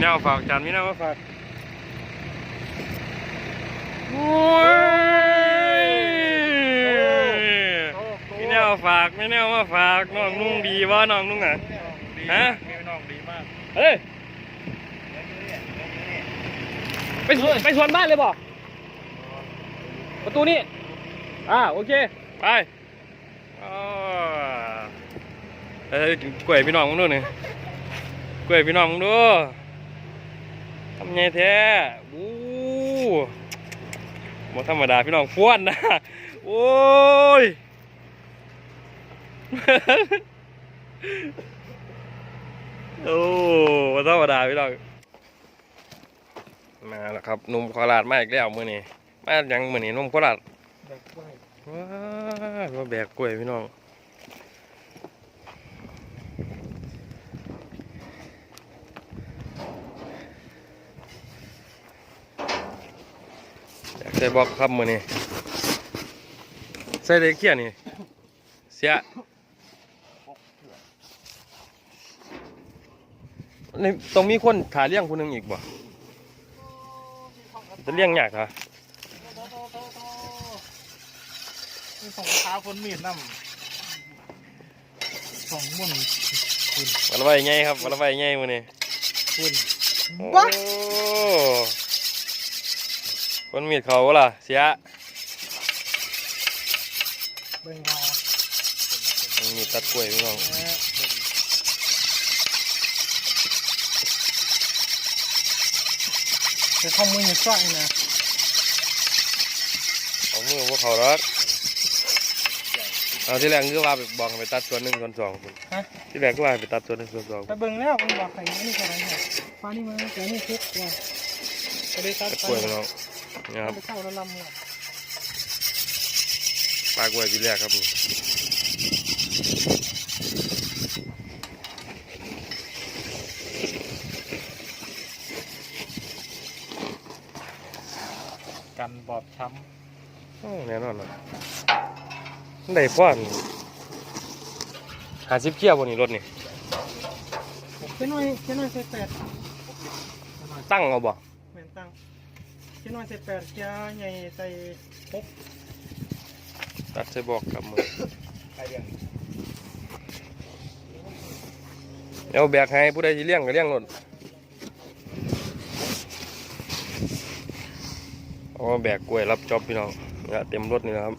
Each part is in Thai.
แนวฝากจานมีแนวมาฝากโอ้ยมีแนวฝากมีแนวมาฝากน้องนุ่งดีวะน้องนุ่งอะฮะพี่น้องดีมากเฮ้ยไปสวนไปสวนบ้านเลยบอกประตูนี่อ่าโอเคไปอ่าเอ้ยกินกล้วยพี่น้องมึงดูหนึ่งกล้วยพี่น้องมึงดู ทำไงแท้บู๊บ่ธรรมดาพี่น้องฟ้วนนะ โอ้ย โอ้บ่ธรรมดาพี่น้อง มาแล้วครับหนุ่มโคราชมาอีกแล้วมื้อนี้มาหยังมื้อนี้หนุ่มโคราชแบบกล้วยว้าวมาแบกกล้วยพี่น้องอยาก ใส่บอกครับมื้อนี้ใส่ได้เขี้ยนี่เสียนี่ต้องมีคนถ่าเลี้ยงคนหนึงอีกบ่จะเลี้ยงยากเหรอนี่สองเท้าคนมีดน้ำสองมุ่นคุณวันไว้ไงครับวันไว้ไงมื้อนี้คุณโอ้ คนมีดเขาบ่ล่ะเสียเบ่งพอคนมีดตัดกล้วยพี่น้องจะเข้ามืออยู่ซ่อยนะเอามือพวกเขารักเอาที่แรกคือว่าไปบอกให้ไปตัดส่วนหนึ่งส่วนสองพุ่นฮะที่แรกก็ว่าให้ไปตัดส่วนหนึ่งส่วนสองไปเบิ่งแล้วมันบอกใครนี่อะไรเนี่ยฟ้านี่มาแต่นี่คุกว่าก็ได้ตัดตัดไปกล้วยพี่ น้องนี่ครับไปเข้าแล้วลำเนี่ยปลากล้วยที่แรกครับนี่กันบอบช้โอ้แน่นอนเนาะมันได้ฟ้อนหาสิบเกียร์บนนี้รถนี่ำแค่น้อยแค่น้อยใส่แปดตั้งเอาบ่แม่นตั้ง แค่น้อยใส่แปดแค่ใหญ่ใส่หกตัดใส่บอกกับมือใครเรียงเดี๋ยวแบกให้ผู้ใดที่เลี้ยงก็เลี้ยงรถเอามาแบกกล้วยรับจอบพี่น้องเนี่ยเต็มรถนี่นะครับ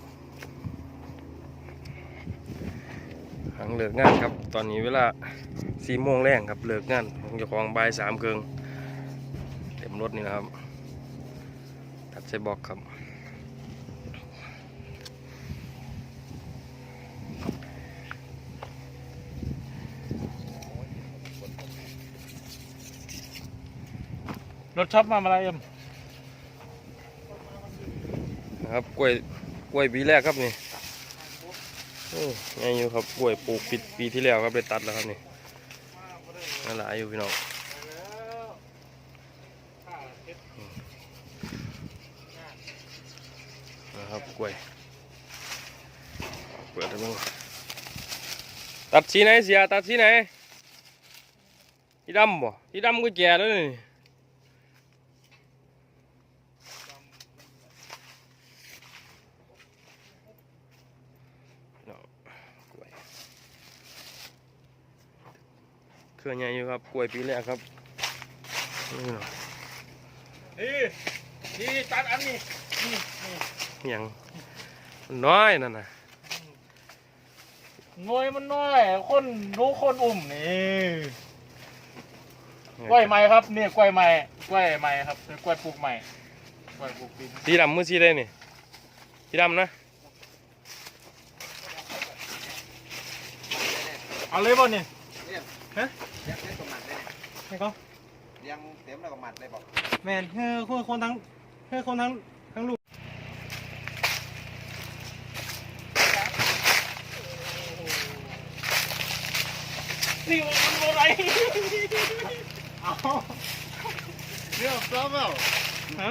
หลังเลิกงานครับ ตอนนี้เวลาสี่โมงแรงครับเลิกงานผมจะของบ่ายสามเกิงเต็มรถนี่นะครับตั ดใส่บอกครับ รถช็อปมาอะไรเอ็มนะครับกล้วยกล้วยปีแรกครับนี่โอ้ยงอยู่ครับกล้วยปลูกปีปีที่แล้วครับได้ตัดแล้วครับนี่น่าหลายอยู่พี่น้อง นะครับกล้วยเปิดให้เบิ่งตัดสีไหนเสียตัดสีไหนสีดำบ่สีดำก็แก่แล้วนี่เนาะกล้วยเครือใหญ่อยู่ครับกล้วยปีแรกครับนี่เนาะนี่นี่ตัดอันนี้นี่นี่ อิหยังมันน้อยนั่นน่ะงวยมันน้อย คนรู้คนอุ่มนี่กล้วยใหม่ครับนี่กล้วยใหม่กล้วยใหม่ครับเป็นกล้วยปลูกใหม่กล้วยปลูกปีนสีดำมือสีได้นี่สีดำนะเอาเลยบ่เนี่ยเลี้ยงเลี้ยงสมมัดเลยนี่ก็เลี้ยงเต็มแล้วก็หมัดเลยบอกแมนเฮ้อคนคนทั้งเฮ้อคนทั้งทั้งลูก นี่มันอะไรเอาเลี้ยงซ้อมแล้วฮะ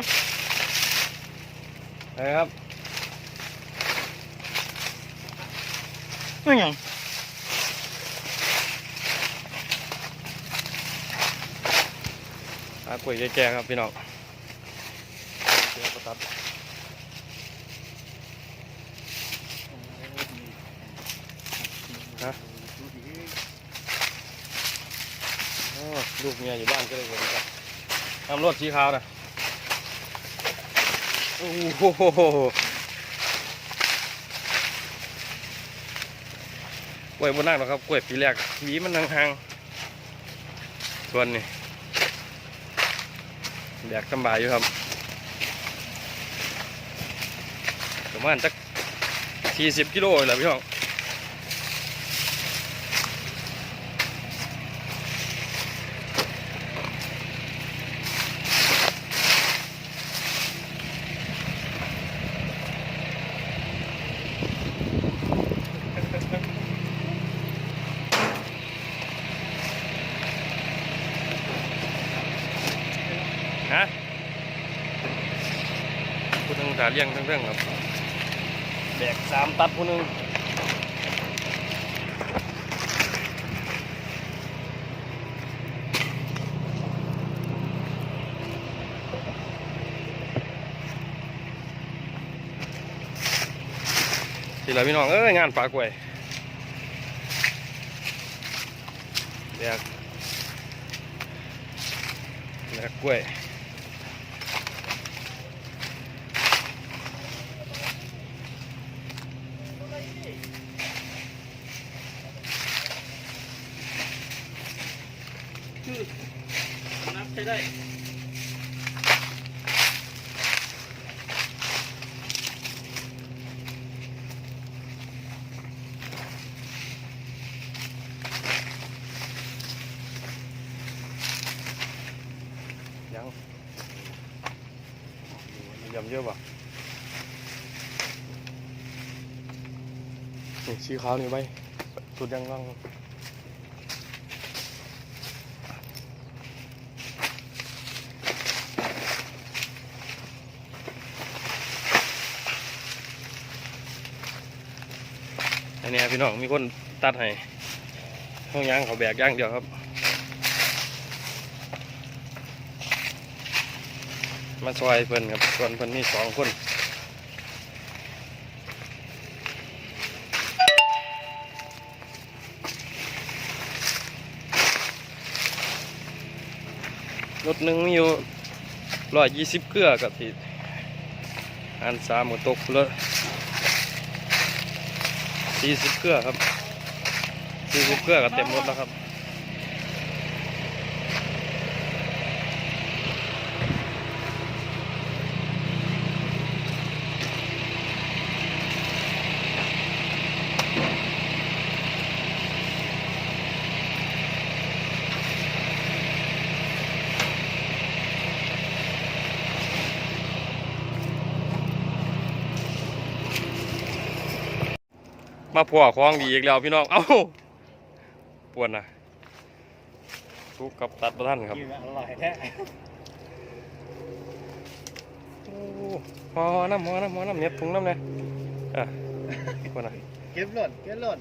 ไปครับนี่ไงากล้วยแก่ๆครับพี่น้องเดี๋ยวก็ตัดอ๋อ ลูกเมียอยู่บ้านก็เลยเห็นครับทำรถสีขาวนะโอ้โหกล้วยบนนั่งหรอกครับกล้วยปีแรกหวีมันห่างๆส่วนนี่แบกสำบายอยู่ครับประมาณจักสี่สิบกิโลเลยแหละพี่น้อง งตาเลี้ยงทั้งเรื่องครับแบกสามตัดผู้หนึงสิละพี่น้องเอ้ยงานฝากไว้แบกแบกกล้วย นับใช้ได้ยังยำเยอะป่ะนี่สีขาวนี่ไว้สุดยังล่าง อันนี้พี่น้องมีคนตัดให้ห้องยางเขาแบกย่างเดียวครับ มาซอยเพิ่นครับส่วนเพิ่นมีสองคนรถหนึ่งมีอยู่ร้อยยี่สิบเกลือกับที่อันสามก็ตกเลย 40เครื่อครับ40เครื่อก็เต็มรถแล้วครับ มาพัวของดีอีกแล้วพี่น้อง เอ้าปวดนะทุกกับตัดประท่านครับอร่อยแท้โอ้หอน้ำหอน้ำหอน้ำเน็บถุงน้ำเลยอะปวดนะเก็บหล่นเก็บหล่น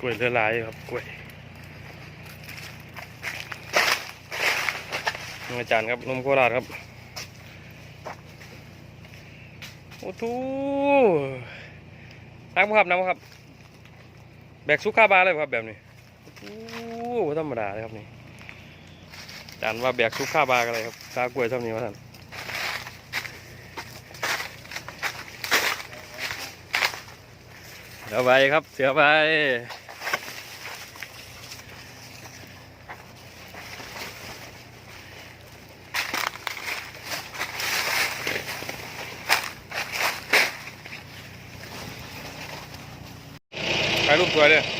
กล้วยเรือลายครับกล้วยอาจารย์ครับนมโคราชครับ โอ้ทูนักบ่ครับนักบ่ครับ แบกซุกข้าบาเลยครับแบบนี้โอ้บ่ธรรมดาเลยครับนี่อาจารย์ว่าแบกซุกข้าบากันเลยครับตากล้วยเท่านี้วะท่านเสือใบครับ เสือใบ ถ่า